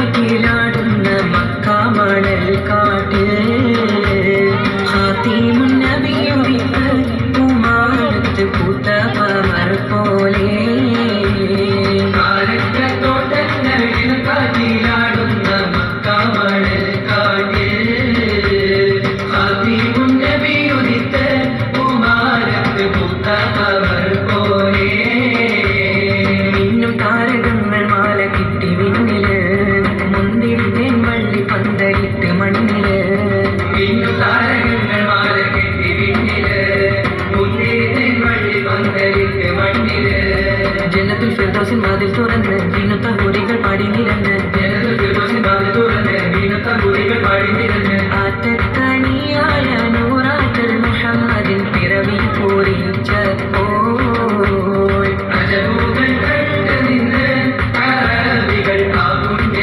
കാറ്റിലാടുന്ന ഫിർദൗസിൻ വാതിൽ തുറന്ന് വീണുത്ത ഹുറികൾ പാടി നിരന്ന്. ഫിർദൗസിൻ വാതിൽ തുറന്ന് വീണുത്ത ഹുറികൾ പാടി നിരന്ന് ആറ്റത്തണിയായ നൂറാറ്റൽ മുഹമ്മദിൻ പിറവി പൂരിച്ചപ്പോൾ അജബുകൾ കണ്ട് നിന്ന് അറബികൾ ആ പുണ്യ